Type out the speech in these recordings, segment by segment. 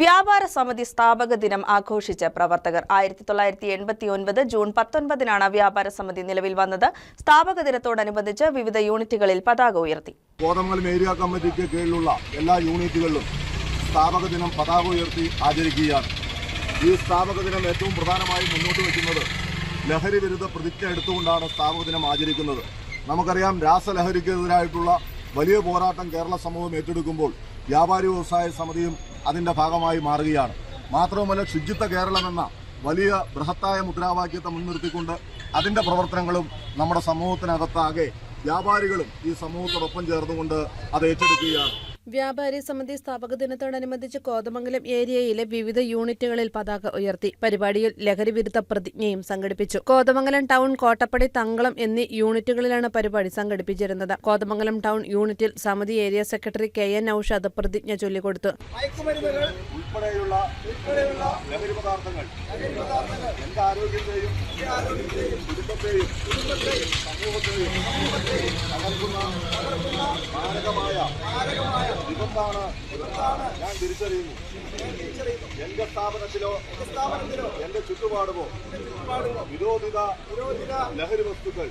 വ്യാപാര സമിതി സ്ഥാപക ദിനം ആഘോഷിച്ച പ്രവർത്തകർ ആയിരത്തി തൊള്ളായിരത്തി എൺപത്തി ഒൻപത് ജൂൺ പത്തൊൻപതിനാണ് വ്യാപാര സമിതി നിലവിൽ വന്നത്. സ്ഥാപക ദിനത്തോടനുബന്ധിച്ച് വിവിധ യൂണിറ്റുകളിൽ പതാക ഉയർത്തി. കോതമംഗലം ഏരിയ കമ്മിറ്റിക്ക് കീഴിലുള്ള എല്ലാ യൂണിറ്റുകളിലും സ്ഥാപക ദിനം പതാക ഉയർത്തി ആചരിക്കുകയാണ്. ഈ സ്ഥാപക ദിനം ഏറ്റവും പ്രധാനമായി മുന്നോട്ട് വയ്ക്കുന്നത് ലഹരി വിരുദ്ധ പ്രതിജ്ഞ എടുത്തുകൊണ്ടാണ് സ്ഥാപക ദിനം ആചരിക്കുന്നത്. നമുക്കറിയാം രാസലഹരിക്കെതിരായിട്ടുള്ള വലിയ പോരാട്ടം കേരള സമൂഹം ഏറ്റെടുക്കുമ്പോൾ വ്യാപാരി വ്യവസായ സമിതിയും അതിന്റെ ഭാഗമായി മാറുകയാണ്. മാത്രവുമല്ല ശുചിത്വ കേരളം എന്ന വലിയ ബൃഹത്തായ മുദ്രാവാക്യത്തെ മുൻനിർത്തിക്കൊണ്ട് അതിന്റെ പ്രവർത്തനങ്ങളും നമ്മുടെ സമൂഹത്തിനകത്താകെ വ്യാപാരികളും ഈ സമൂഹത്തോടൊപ്പം ചേർന്നുകൊണ്ട് അത് ഏറ്റെടുക്കുകയാണ്. വ്യാപാരി സമിതി സ്ഥാപക ദിനത്തോടനുബന്ധിച്ച് കോതമംഗലം ഏരിയയിലെ വിവിധ യൂണിറ്റുകളിൽ പതാക ഉയർത്തി. പരിപാടിയിൽ ലഹരി വിരുദ്ധ പ്രതിജ്ഞയും സംഘടിപ്പിച്ചു. കോതമംഗലം ടൗൺ കോട്ടപ്പടി തങ്കളം എന്നീ യൂണിറ്റുകളിലാണ് പരിപാടി സംഘടിപ്പിച്ചിരുന്നത്. കോതമംഗലം ടൗൺ യൂണിറ്റിൽ സമിതി area secretary K N Aushad പ്രതിജ്ഞ ചൊല്ലിക്കൊടുത്തു. ആരോഗ്യത്തെയും കുടുംബത്തെയും സമൂഹത്തെയും തകർക്കുന്ന മാരകമായ വിപത്താണ് ഞാൻ തിരിച്ചറിയുന്നു. എന്റെ സ്ഥാപനത്തിലോ സ്ഥാപനത്തിലോ? എന്റെ ചുറ്റുപാടുമോ വിരോധിത വിരോധിത ലഹരി വസ്തുക്കൾ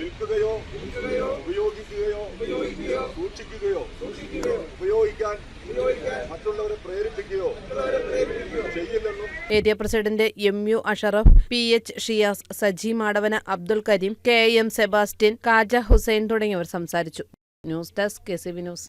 വിൽക്കുകയോ ഉപയോഗിക്കുകയോ സൂക്ഷിക്കുകയോ ഉപയോഗിക്കാൻ ഉപയോഗിക്കാൻ മറ്റുള്ളവരെ പ്രേരിപ്പിക്കുകയോ ചെയ്യില്ലെന്നും area president M U Ashraf P H Shiyas Saji Madavana Abdul Kareem K M Sebastian Kaja Hussain തുടങ്ങിയവർ സംസാരിച്ചു. News desk K C V news.